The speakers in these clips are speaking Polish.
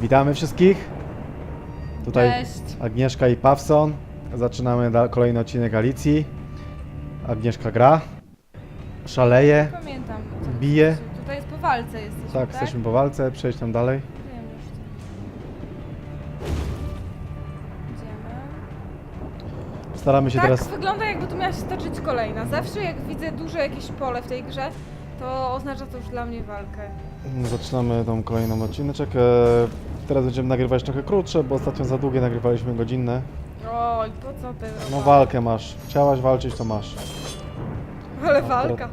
Witamy wszystkich. Tutaj Cześć. Agnieszka i Pawson. Zaczynamy da- kolejny odcinek Alicji. Agnieszka gra, szaleje, Pamiętam. bije. Tutaj jest po walce jesteśmy, Tak, tak? jesteśmy po walce, przejdź tam dalej. Wiem już. Idziemy. Staramy się Tak teraz. wygląda jakby tu miała się toczyć kolejna. Zawsze jak widzę duże jakieś pole w tej grze, to oznacza to już dla mnie walkę. Zaczynamy tą kolejną odcineczek. E, Teraz będziemy nagrywać trochę krótsze, bo ostatnio za długie nagrywaliśmy godzinne. Oj, po co ty No walkę masz. Chciałaś walczyć, to masz. Ale walka.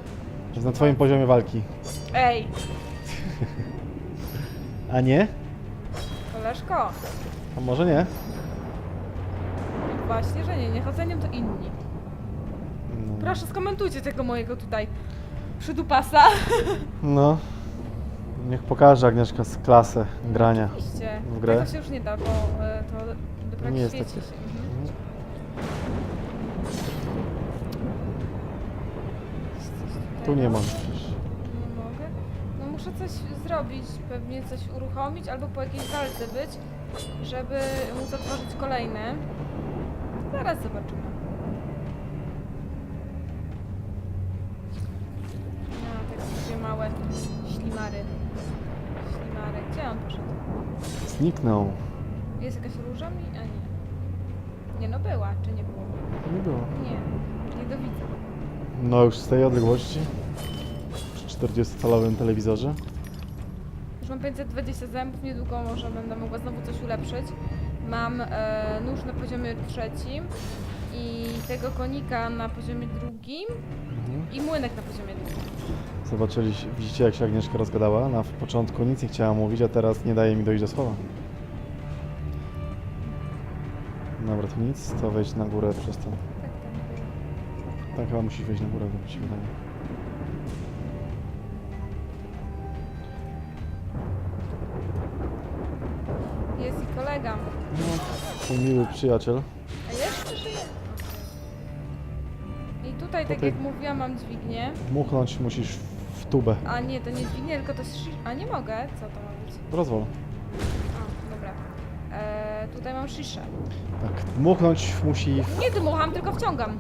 Jest na twoim poziomie walki. Ej, A nie? koleżko. A może nie? Właśnie, że nie. Niechoczeniem to inni. No. Proszę, skomentujcie tego mojego tutaj przydupasa. No. Niech pokaże Agnieszka z klasę grania. Oczywiście. W grę? Tego się już nie da, bo e, to dopiero Nie jak jest świeci takie. się. Mhm. Jest coś tutaj, Tu nie no. ma. Nie mogę. No muszę coś zrobić, pewnie coś uruchomić albo po jakiejś walce być, żeby móc otworzyć kolejne. Zaraz zobaczymy. Zniknął. Jest jakaś róża mi? A nie. Nie no była, czy nie było? Nie było. Nie. Nie do widzę. No już z tej odległości. Przy 40-calowym telewizorze. Już mam 520 zębów, niedługo może będę mogła znowu coś ulepszyć. Mam e, nóż na poziomie trzecim i tego konika na poziomie drugim Mhm. i młynek na poziomie drugim. Zobaczyliście, widzicie jak się Agnieszka rozgadała? Na początku nic nie chciała mówić, a teraz nie daje mi dojść do słowa. Dobra, to nic, to wejść na górę przez to. Tak, chyba musisz wejść na górę, to mi się wydaje. Jest i kolega. No, twój miły przyjaciel. A jeszcze żyje? I tutaj, tak Tutaj- jak mówiłam, mam dźwignię. Dmuchnąć musisz tubę. A nie, to nie dźwignię, tylko to jest... shi- A nie mogę? Co to ma być? Rozwal. A, dobra. E, tutaj mam sziszę. Tak, dmuchnąć musi... Nie dmucham, tylko wciągam.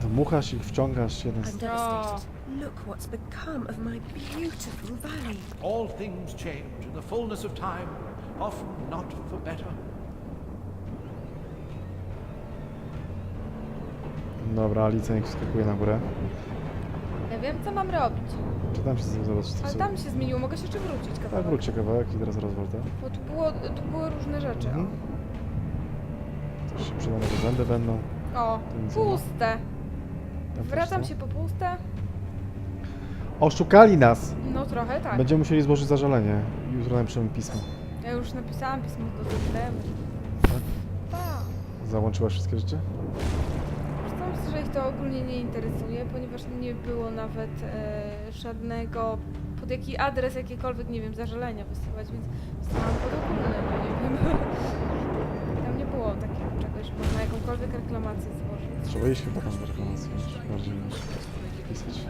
Dmuchasz i wciągasz jeden z... I'm devastated. Look what's become of my beautiful valley. All things change in the fullness of time, often not for better. Dobra, Alicja niech wskakuje na górę. Ja wiem, co mam robić. Czy tam się co Ale tam się zmieniło, mogę się jeszcze wrócić Tak, kawałek. wróćcie kawałek i teraz rozwal to. Bo tu, było, tu były różne rzeczy. Mhm. Coś się przyda, może zęby będą. O, puste. Tam też Wracam są. się po puste. Oszukali nas! No trochę tak. Będziemy musieli złożyć zażalenie. Jutro napiszemy pismo. Ja już napisałam pismo do systemu. Tak? Tak. Załączyłaś wszystkie rzeczy? Zresztą myślę, że ich to ogólnie nie interesuje, ponieważ nie było nawet e, żadnego, pod jaki adres jakiekolwiek, nie wiem, zażalenia wysyłać, więc wysłałam pod ogólne, no nie wiem. Tam nie było takiego czegoś, można jakąkolwiek reklamację złożyć. Trzeba iść chyba tam reklamację bardziej niż pisać.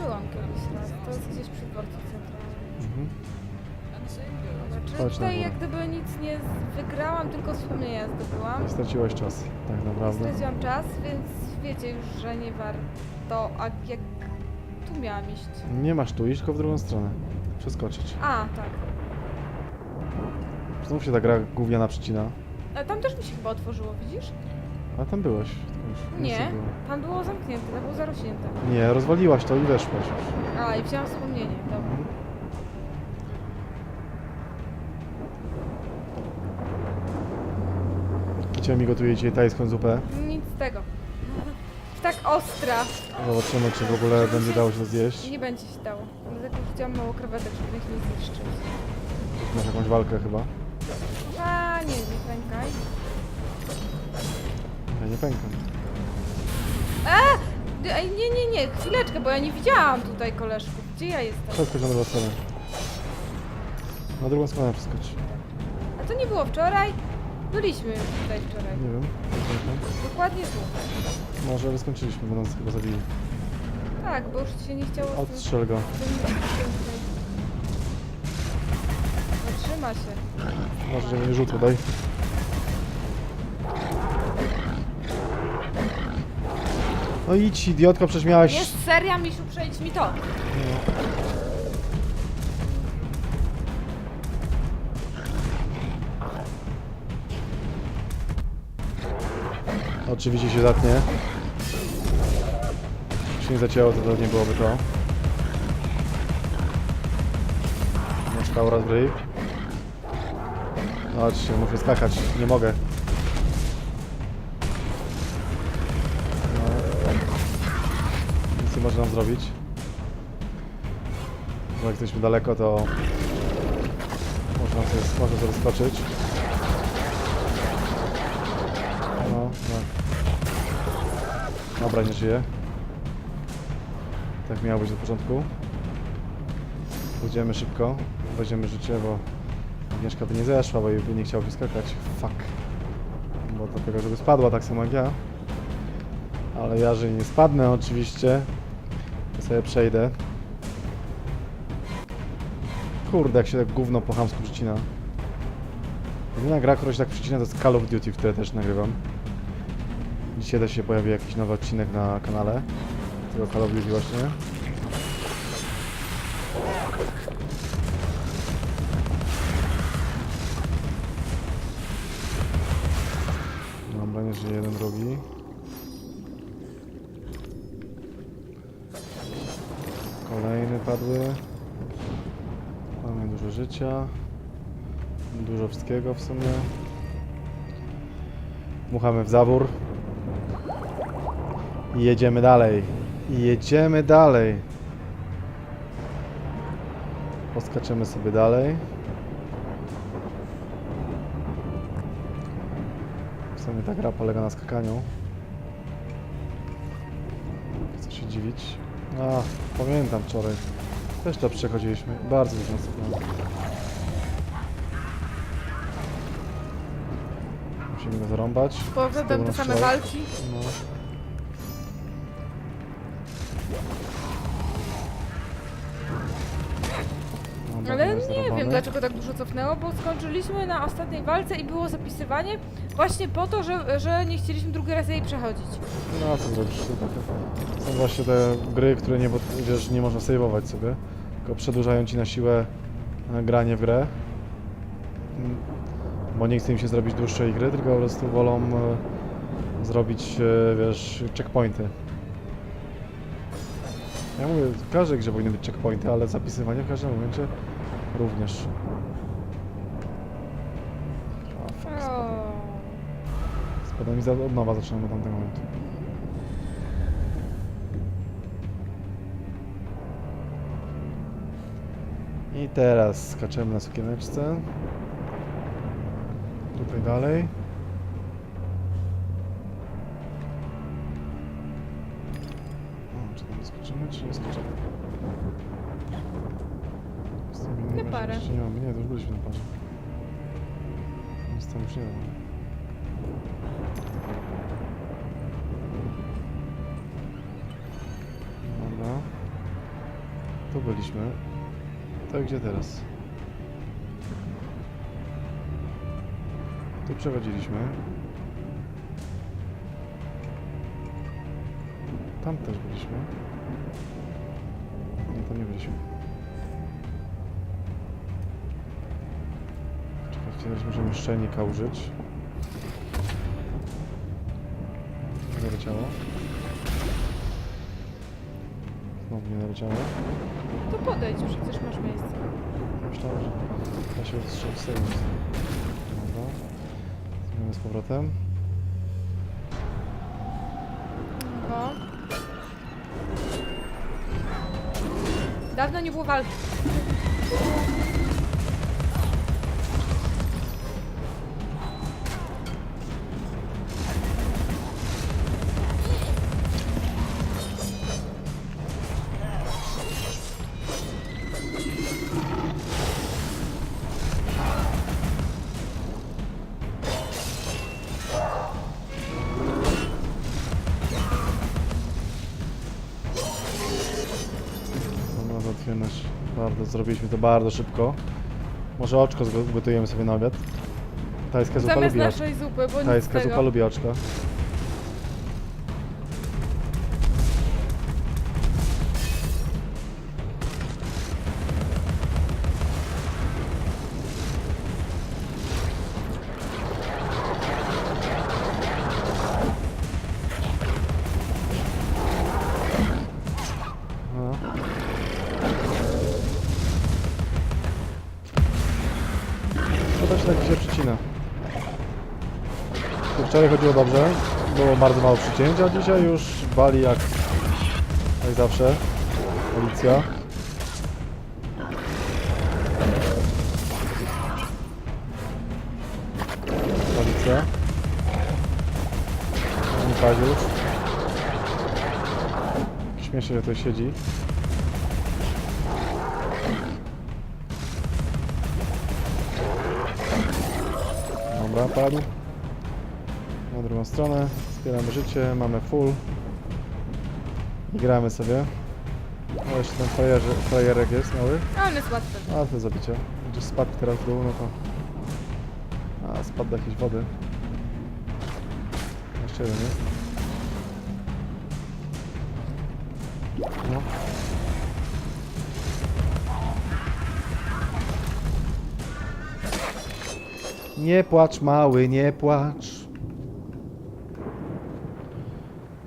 Byłam kiedyś raz, to jest gdzieś przy dworcu centralnym. Mhm. Znaczy tutaj jak gdyby nic nie wygrałam, tylko wspomnienia zdobyłam. Straciłaś czas, tak naprawdę. Straciłam czas, więc wiecie już, że nie warto, a jak tu miałam iść? Nie masz tu iść, tylko w drugą stronę. Przeskoczyć. A, tak. Znów się ta gra gówniana przycina. A tam też mi się chyba otworzyło, widzisz? A tam byłeś. już Nie, było. tam było zamknięte, tam było zarośnięte. Nie, rozwaliłaś to i weszłaś już. A, i wzięłam wspomnienie, dobra. Mhm. Cię mi gotuje dzisiaj tajską zupę. Nic z tego. Ostra. Zobaczymy, czy w ogóle będzie dało się zjeść. Nie będzie się dało. Dlatego wziąłam mało krewetek, żeby ich nie zniszczyć. Masz jakąś walkę chyba. A, nie, nie pękaj. Ja nie pękam. Ej, nie, nie, nie, chwileczkę, bo ja nie widziałam tutaj koleżków. Gdzie ja jestem? Przeskocz na drugą stronę. Na drugą stronę przeskocz. A to nie było wczoraj? Byliśmy tutaj wczoraj. Nie wiem. nie. Dokładnie tu. Może ale skończyliśmy, bo nas chyba zabili. Tak, bo już ci się nie chciało... z tym- Odstrzel go. z tym- z tym- Nie ma się. Może, że mnie rzut tutaj. No idź, idiotko, przecież miałaś... Jest seria, Misiu, przejdź mi to. Oczywiście się zatnie. Jeśli nie zacięło, to, to nie byłoby to. Nóżka oraz w ryj. Chodźcie, muszę skakać, nie mogę. No. Nic nie można zrobić. Bo jak jesteśmy daleko, to można sobie, można sobie skoczyć. No. Dobra, nie żyje. Tak miało być na początku. Pójdziemy szybko, weźmiemy życie, bo Agnieszka by nie zeszła, bo jej by nie chciał wyskakać. Fuck. Bo dlatego, żeby spadła tak samo jak ja. Ale ja, że nie spadnę oczywiście, to sobie przejdę. Kurde, jak się tak gówno po chamsku przycina. Jedyna gra, która się tak przycina, to jest Call of Duty, które też nagrywam. Dzisiaj też się pojawi jakiś nowy odcinek na kanale. Tego Call of Duty właśnie. Dobra, nie jeden, drugi. Kolejny padły. Mamy dużo życia. Dużo wszystkiego w sumie. Muchamy w zawór. Jedziemy dalej. Jedziemy dalej. Poskaczemy sobie dalej. W sumie ta gra polega na skakaniu. Chcę się dziwić. A, pamiętam wczoraj. Też to przechodziliśmy. Bardzo dużo skakania. Musimy go zarąbać. Powrotem te same walki. No. Dobra, Ale jest nie wiem dlaczego tak dużo cofnęło, bo skończyliśmy na ostatniej walce i było zapisywanie właśnie po to, że, że nie chcieliśmy drugi raz jej przechodzić. No co zrobisz? To są właśnie te gry, które nie, wiesz, nie można saveować sobie, tylko przedłużają ci na siłę e, granie w grę. Bo nie chce im się zrobić dłuższej gry, tylko po prostu wolą e, zrobić, e, wiesz, checkpointy. Ja mówię, w każdej grze powinny być checkpointy, ale zapisywanie w każdym momencie również. A, fuck, spadłem. O. Spadłem i za- od nowa zaczynam od tamtego momentu. I teraz skaczemy na sukieneczce. Tutaj dalej. O, czy tam skoczymy, czy nie skoczymy? Na parę. jeszcze Nie, mamy. nie, to już byliśmy na parze. Nic tam już nie ma. Dobra. Tu byliśmy. To gdzie teraz? Tu przechodziliśmy. Tam też byliśmy. Nie, tam nie byliśmy. Czekajcie, teraz możemy szczelnika użyć. Zaleciało. Znowu nie naleciało. To podejdź, przecież masz miejsce. Myślałem, że da się z. Zmieniamy z powrotem. No. Dawno nie było walki. Zrobiliśmy to bardzo szybko. Może oczko zgo- gotujemy sobie na obiad. Tajska zupa Zamiast lubi oczko. naszej zupy, bo nic z Tajska tego. zupa lubi oczko. Wczoraj chodziło dobrze, było bardzo mało przycięć, a dzisiaj już wali jak, jak zawsze. Policja. Policja. Pani Paziusz. Śmiesznie, że to siedzi. Dobra, padł. Stronę. Zbieramy życie, mamy full. I gramy sobie. O, jeszcze ten frajerze, frajerek jest mały. A on jest łatwy. A, to zabicie. Gdzieś spadł teraz w dół, no to... A, spadł do jakiejś wody. Jeszcze jeden jest. No. Nie płacz, mały, nie płacz.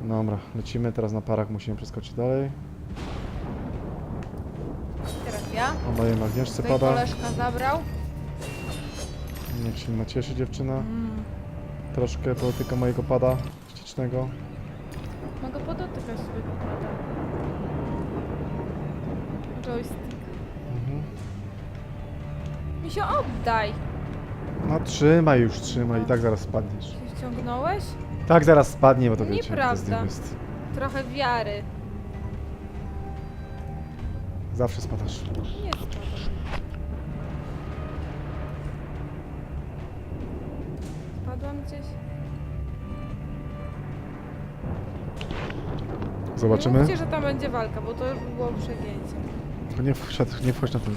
Dobra, lecimy teraz na parach, musimy przeskoczyć dalej. Teraz ja. Obajem Agnieszce Tutaj pada. koleżka zabrał. Niech się nacieszy dziewczyna. Mm. Troszkę dotyka mojego pada ściecznego. Mogę podotykać sobie pada. Joystick. Mhm. Mi się oddaj. No trzymaj już, trzymaj i tak zaraz spadniesz. Się ściągnąłeś? Tak zaraz spadnie, bo to wiecie, jak to z Nieprawda. jest. Trochę wiary. Zawsze spadasz. Nie spadam. Spadłam gdzieś? Nie Zobaczymy. mówcie, że tam będzie walka, bo to już by było przegięcie. To nie, wsiad, nie wchodź na ten.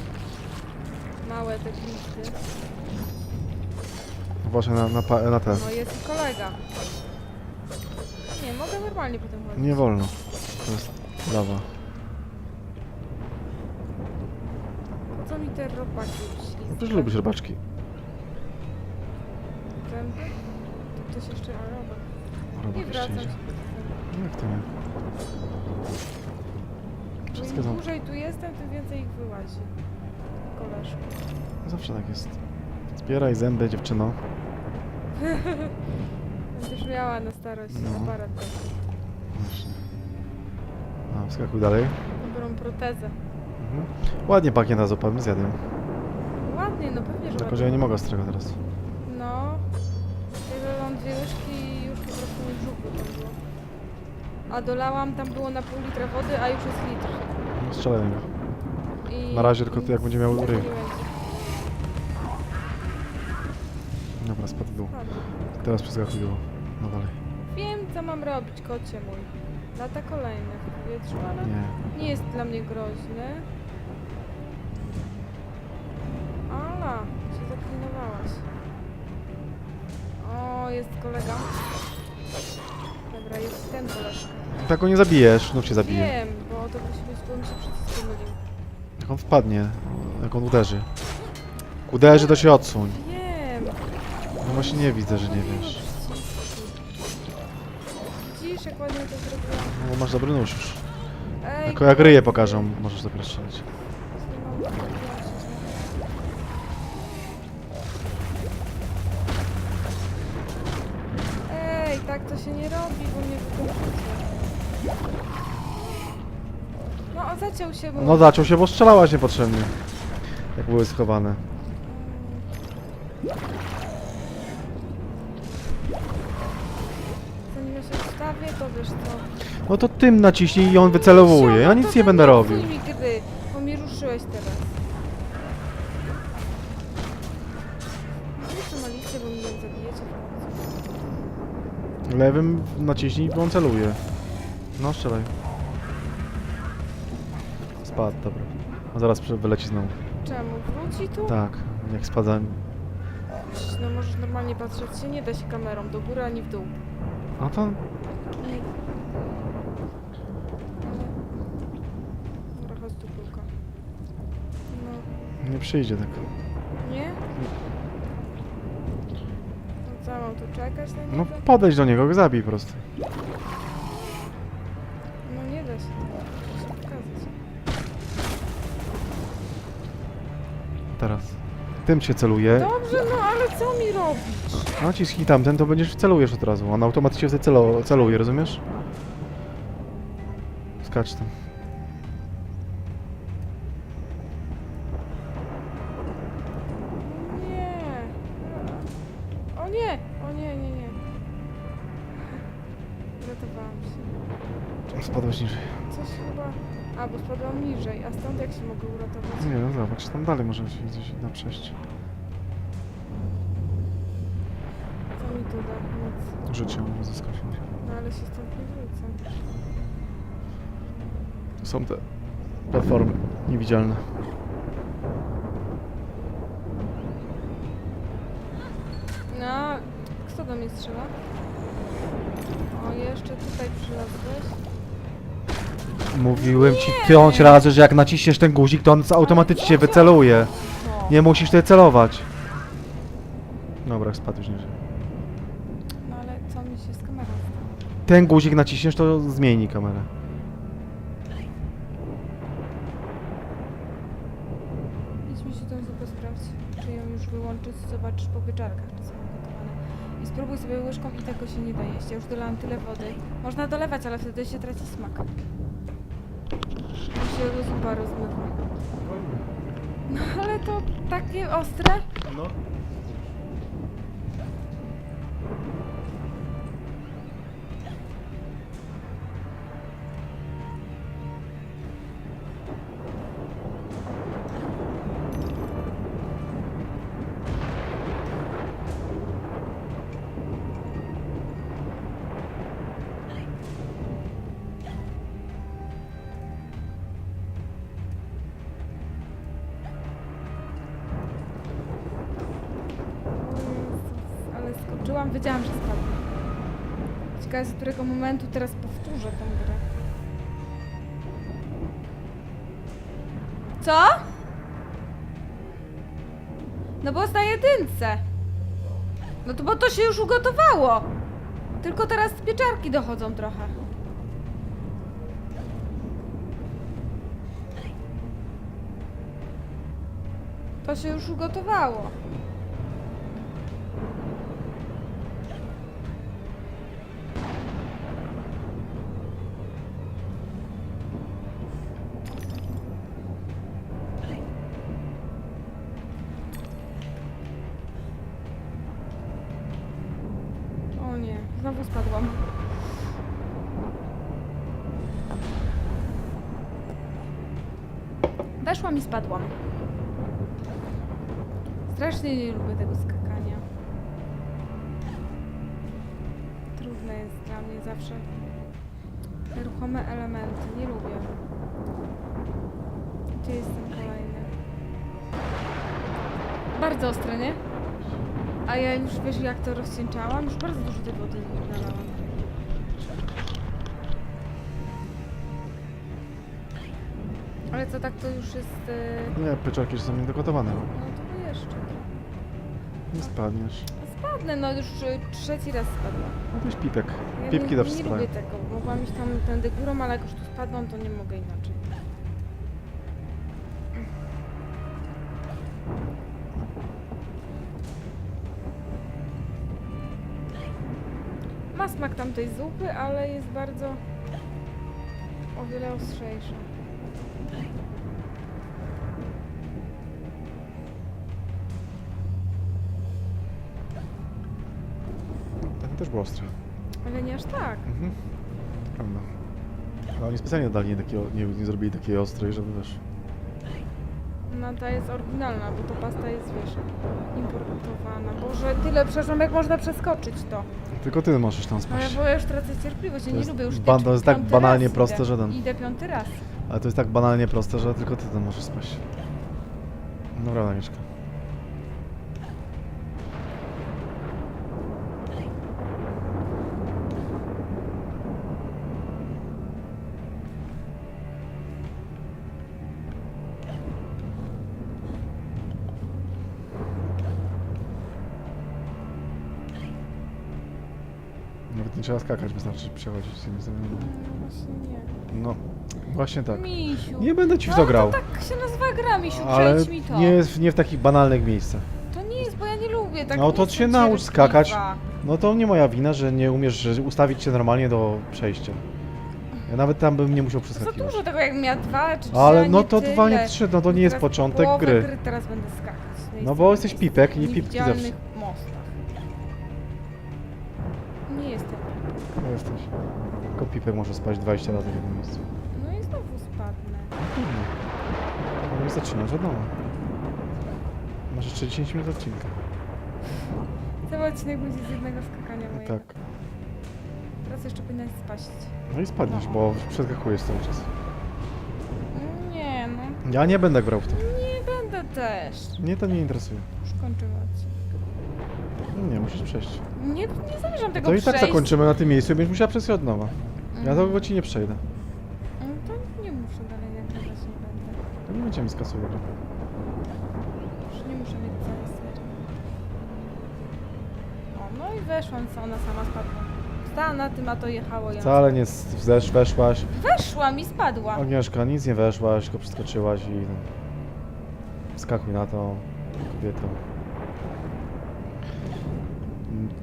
Małe te glisty. Uważaj na, na, pa- na te. No jest i kolega. Mogę normalnie potem chodzić. Nie wolno. To jest lawa. Po co mi te robaki No też lubisz rybaczki. Zęby? To ktoś jeszcze a, robak. Robak Nie jeszcze wracam idzie. się tego. Jak to nie? Wszystkie Im są... dłużej tu jestem, tym więcej ich wyłazi. Koleżku. Zawsze tak jest. Zbieraj zęby, dziewczyno. Będziesz miała na starość No. aparat. Właśnie. A, wskakuj dalej. Dobrą protezę. Mhm. Ładnie pachnie ta zupa, bym zjadł. Ładnie, no pewnie, że Tylko, że ja nie mogę ostrego teraz. No. Ja mam dwie łyżki i już po prostu mi brzuchu to było. A dolałam, tam było na pół litra wody, a już jest litr. No, Strzelaj. I Na razie tylko nic jak będzie miał ryj. Dobra, spadł w dół. Teraz przeskakuj go. No dalej. Wiem, co mam robić, kocie mój. Lata kolejne w powietrzu, ale Nie. nie jest dla mnie groźny. Ala, się zaklinowałaś. O, jest kolega. Dobra, jest ten koleżka. Tak go nie zabijesz, znów cię zabije. Wiem, bo to musi być, bo mi się przycisk pomylił. Jak on wpadnie, jak on uderzy. Uderzy, to się odsuń. Wiem. No właśnie nie widzę, że nie wiesz. Widzisz, jak ładnie to zrobiłam? No bo masz dobry nóż już. Ej, Tylko jak ryje pokażą, możesz dopiero strzelać. Ej, tak to się nie robi, bo mnie wykończycie. No, o, zaciął się mój. No zaczął się, bo strzelałaś niepotrzebnie. Jak były schowane. Wstawię, to wiesz co. No to tym naciśnij i on wycelowuje. Ja nic nie będę robił. mi gry, bo mnie ruszyłeś teraz. Wiesz, malicie, bo mnie zabijecie. Lewym naciśnij, bo on celuje. No strzelaj. Spadł, dobra. A zaraz prze- wyleci znowu. Czemu? Wróci tu? Tak, Jak spada... No możesz normalnie patrzeć się, nie da się kamerą do góry ani w dół. No to... przyjdzie tak. nie? No co, mam tu czekać na niego? No podejdź do niego, go zabij po prostu. No nie da się. Się pokazać. Teraz. Tym cię celuje. Dobrze, no ale co mi robisz? Nacisk tamten, to będziesz celujesz od razu. On automatycznie wtedy celo, celuje, rozumiesz? Skacz tam. Uratowałam się. Spadłeś niżej. Coś chyba... A, bo spadłam niżej, a stąd jak się mogę uratować? Nie, no zobacz, tam dalej może się gdzieś na przejść. Co mi tu da? Nic. Życie może zaskoczyć. No ale się stąd nie wrócę. Są te platformy niewidzialne. No, kto do mnie strzela? O, jeszcze tutaj przylazłeś. Mówiłem ci pięć razy, że jak naciśniesz ten guzik, to on automatycznie wyceluje. No. Nie musisz tutaj celować. Dobra, spadł już niżej. No ale co mi się z kamerą stało? Ten guzik naciśniesz, to zmieni kamerę. Idź mi się tą zupę sprawdź, czy ją już wyłączyć, zobaczysz po pieczarkach, czy są gotowane. I spróbuj sobie łyżką i tego się nie da jeść. Ja już dolałam tyle wody. Można dolewać, ale wtedy się traci smak. Mi się zupa rozmywa. No ale to takie ostre. No. Momentu teraz powtórzę tę grę. Co? No bo na jedynce. No to bo to się już ugotowało. Tylko teraz pieczarki dochodzą trochę. To się już ugotowało. Spadłam. Strasznie nie lubię tego skakania. Trudne jest dla mnie zawsze. Ruchome elementy, nie lubię. Gdzie jest ten kolejny? Bardzo ostre, nie? A ja już wiesz jak to rozcieńczałam? Już bardzo dużo tej wody nalałam. Ale co tak to już jest... Yy... Nie, pieczarki już są niedogotowane. No to jeszcze. Nie spadniesz. Spadnę, no już y, trzeci raz spadłam. No to jest pipek. Ja Pipki nie, zawsze nie spadają. lubię tego. Mogłam iść tam tędy górą, ale jak już tu spadłam, to nie mogę inaczej. Ma smak tamtej zupy, ale jest bardzo o wiele ostrzejsza. Też był ostry. Ale nie aż tak. Mhm. Prawda. Ale oni specjalnie dali nie, takiego, nie, nie zrobili takiej ostrej, żeby wiesz. No ta jest oryginalna, bo to pasta jest, wiesz, importowana. Boże, tyle przeszłam, jak można przeskoczyć to. Tylko ty możesz tam No ja, spaść. bo ja już tracę cierpliwość, ja To nie jest lubię już ba- idę to jest tak piąty banalnie raz proste, idę. że ten- Idę piąty raz. Ale to jest tak banalnie proste, że tylko ty tam możesz spaść. Dobra, Agnieszka. Nie trzeba skakać, wystarczy przechodzić z zamianami. No właśnie nie. No, właśnie tak. Misiu. Nie będę ci w to grał. To tak się nazywa gra, Misiu, Ale przejdź mi to. nie, jest- nie w takich banalnych miejscach. To nie jest, bo ja nie lubię tak. No nie to jestem się naucz cierpliwa. skakać. No to nie moja wina, że nie umiesz że ustawić się normalnie do przejścia. Ja nawet tam bym nie musiał Za przeskakiwać. dużo tego, jak miała dwa czy trzy, Ale no nie to tyle. dwa, nie trzy, no to nie jest Teraz początek połowę gry. gry teraz będę skakać. No bo jesteś pipek i pipki zawsze. Jesteś. Tylko pipek może spać 20 razy w jednym miejscu. No i znowu spadnę. Ale nie zaczynasz od nowa. Masz jeszcze 10 minut odcinka. Cały odcinek będzie z jednego skakania mojego. Tak. Teraz jeszcze powinnaś spaść. No i spadniesz, bo przeskakujesz cały czas. Nie no, Ja nie będę grał w to. nie będę też. Mnie to nie interesuje. Już kończymy odcinek. Nie, musisz przejść. Nie, nie zamierzam tego To i tak zakończymy na tym miejscu i będziesz musiała przejść od nowa. Ja Mhm. tego ci nie przejdę. No to nie muszę dalej nagrywać, nie będę. To nie będziemy skasuwać. Już nie muszę mieć całej serii. O, no i weszłam, co ona sama spadła. Stała na tym, a to jechało ją. Wcale nie z- wzesz, weszłaś. Weszłam i spadła. Agnieszka, nic nie weszłaś, tylko przeskoczyłaś i... no. Skakuj na to, kobieto.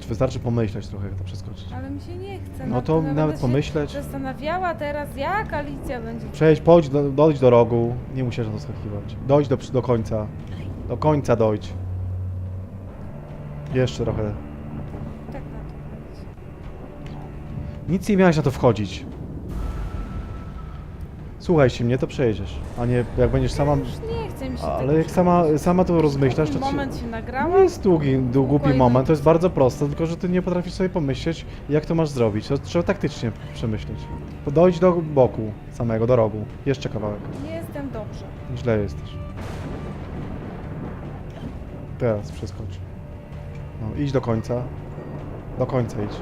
Wystarczy pomyśleć trochę, jak to przeskoczyć. Ale mi się nie chce. No nad to nawet będę się pomyśleć. Zastanawiała teraz, jak Alicja będzie. Przejdź, pojdź do, dojdź do rogu. Nie musisz na to skakiwać. Dojdź do, do końca. Do końca dojdź. Jeszcze trochę. Tak na to powiedzieć. Nic nie miałeś na to wchodzić. Słuchaj się mnie, to przejedziesz. A nie, jak będziesz sama... Już nie chce mi się Ale tego jak sama, sama to rozmyślasz, to ci... moment się Nie nagrała. jest długi, dłu- głupi Spokojnie. moment, to jest bardzo proste, tylko że ty nie potrafisz sobie pomyśleć, jak to masz zrobić. To trzeba taktycznie przemyśleć. Dojdź do boku samego, do rogu. Jeszcze kawałek. Nie jestem dobrze. Źle jesteś. Teraz przeskocz. No, idź do końca. Do końca idź.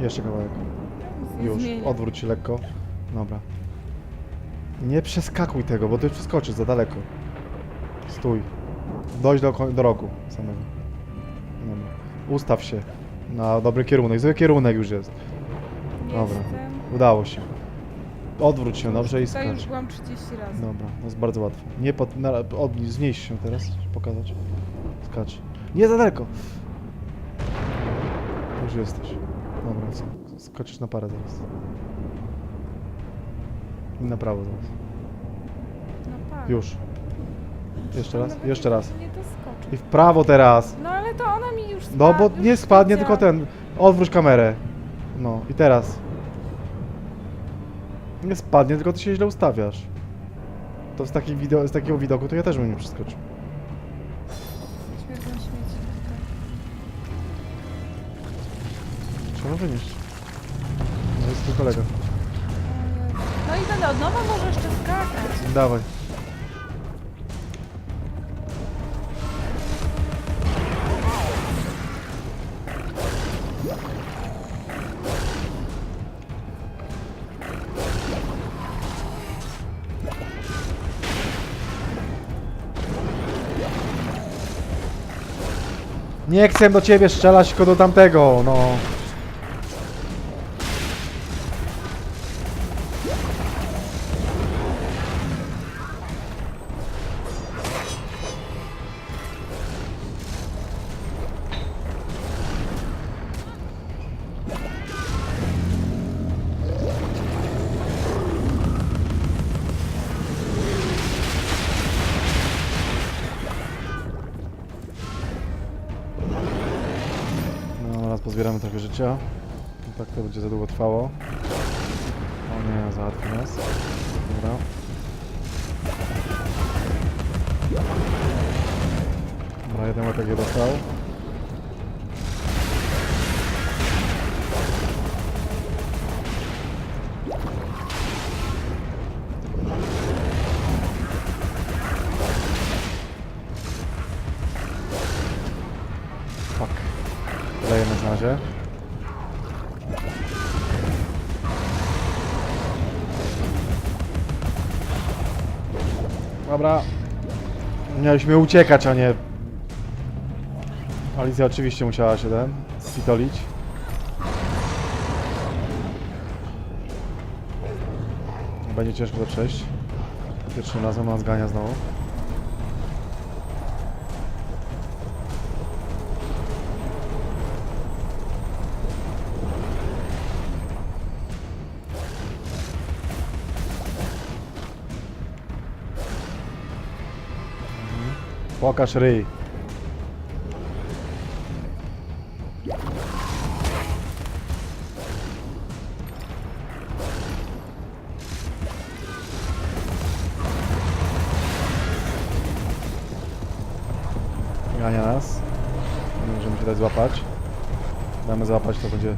Jeszcze kawałek. Nic nie Już, odwróć się lekko. Dobra. Nie przeskakuj tego, bo ty przeskoczysz za daleko. Stój. Dojdź do, do rogu samego. Dobra. Ustaw się na dobry kierunek. Zły kierunek już jest. Dobra. Jestem. Udało się. Odwróć się dobrze i już skacz. byłam 30 razy. Dobra, to jest bardzo łatwe. Nie pod... Na, znieś się teraz, żeby pokazać. Skacz. Nie za daleko! Już jesteś. Dobra, sk- skoczysz na parę zaraz. I na prawo zaraz. No tak. Już. Jeszcze raz, Nawet jeszcze raz. Nie. I w prawo teraz! No ale to ona mi już No spadła. bo nie spadnie, tylko ten. Odwróć kamerę. No i teraz. Nie spadnie, tylko ty się źle ustawiasz. To z, takiej wideo, z takiego widoku to ja też bym nie przeskoczył. Śmierdzą śmieci tutaj. Trzeba wynieść. No jest tu kolega. Nie chcę do ciebie strzelać, tylko do tamtego, no. Raz pozbieramy trochę życia. Tak to będzie za długo trwało. O nie, załatwi nas. Dobra. Dobra, jeden łepek je dostał. Dobra. Mieliśmy uciekać, a nie... Alicja oczywiście musiała się ten... spitolić. Będzie ciężko to przejść. Pierwszym razem on zgania znowu. Pokaż ryj. Gania nas. Nie możemy się dać złapać. Damy złapać, to będzie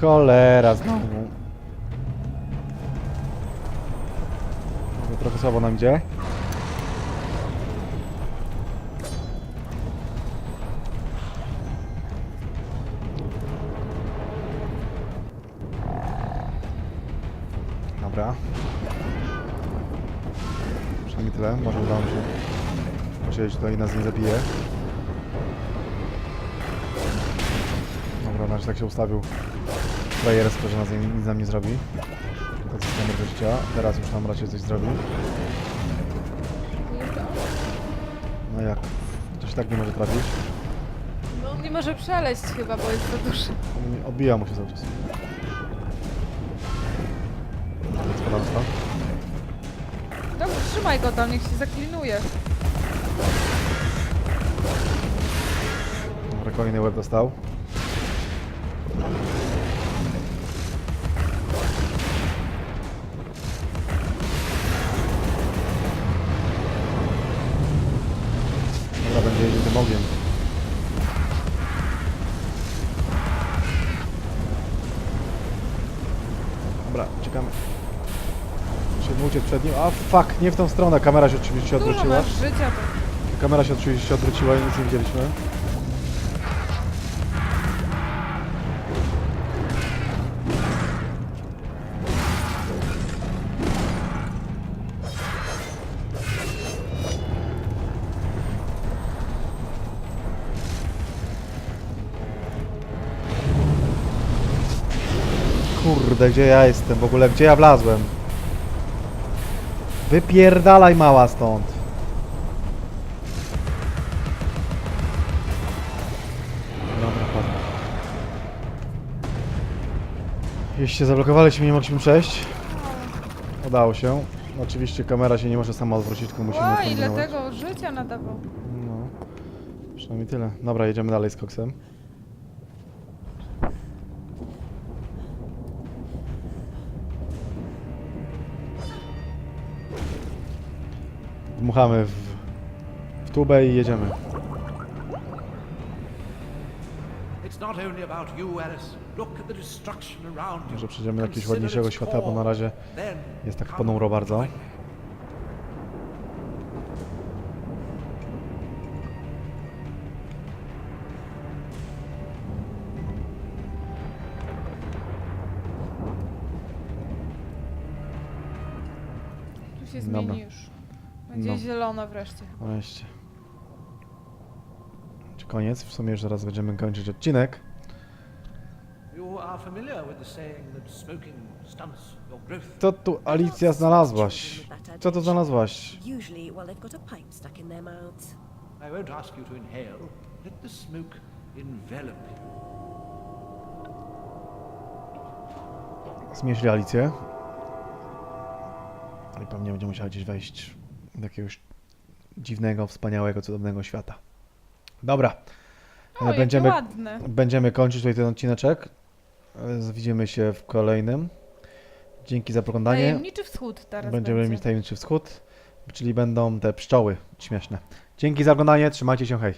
cholera znowu. Trochę słabo nam idzie. Tyle. Może uda mi się posiedzieć tutaj i nas nie zabije. Dobra, na razie tak się ustawił frajersko, że nas nie, nic nam nie zrobi. To system wyjścia. Teraz już nam raczej coś zrobi. No jak? Ktoś tak nie może trafić. No on nie może przeleść chyba, bo jest za duży. Odbija mu się cały czas. Trzymaj go tam, niech się zaklinuje. Dobra, kolejny łeb dostał. A fuck, nie w tą stronę. Kamera się oczywiście Dużo odwróciła. masz życia, to Kamera się oczywiście odwróciła i nic nie widzieliśmy. Kurde, gdzie ja jestem w ogóle? Gdzie ja wlazłem? Wypierdalaj mała stąd. Dobra, padło. Jeśli się zablokowaliśmy, nie mogliśmy przejść. Udało się. Oczywiście kamera się nie może sama odwrócić, tylko musimy Ła, ile kombinować. tego życia nadawał. No, przynajmniej tyle. Dobra, jedziemy dalej z koksem. Dmuchamy w, w tubę i jedziemy. Może przejdziemy do jakiegoś ładniejszego świata, bo na razie jest tak ponuro bardzo. Tu się Dobra. zmieni już. Będzie No. zielona wreszcie. Wreszcie. Czy koniec? W sumie już zaraz będziemy kończyć odcinek. You are familiar with the saying that smoking stunts your growth. Co tu Alicja znalazłaś? Co tu znalazłaś? Usually, well, they've got a pipe stuck in their mouths. I won't ask you to inhale. Let the smoke envelop you. Zmieśli Alicję. I pewnie będzie musiała gdzieś wejść jakiegoś dziwnego, wspaniałego, cudownego świata. Dobra. O, będziemy, ładne. będziemy kończyć tutaj ten odcineczek. E, Widzimy się w kolejnym. Dzięki za oglądanie. Tajemniczy wschód teraz Będziemy będzie. mieć tajemniczy wschód, czyli będą te pszczoły śmieszne. Dzięki za oglądanie, trzymajcie się, hej.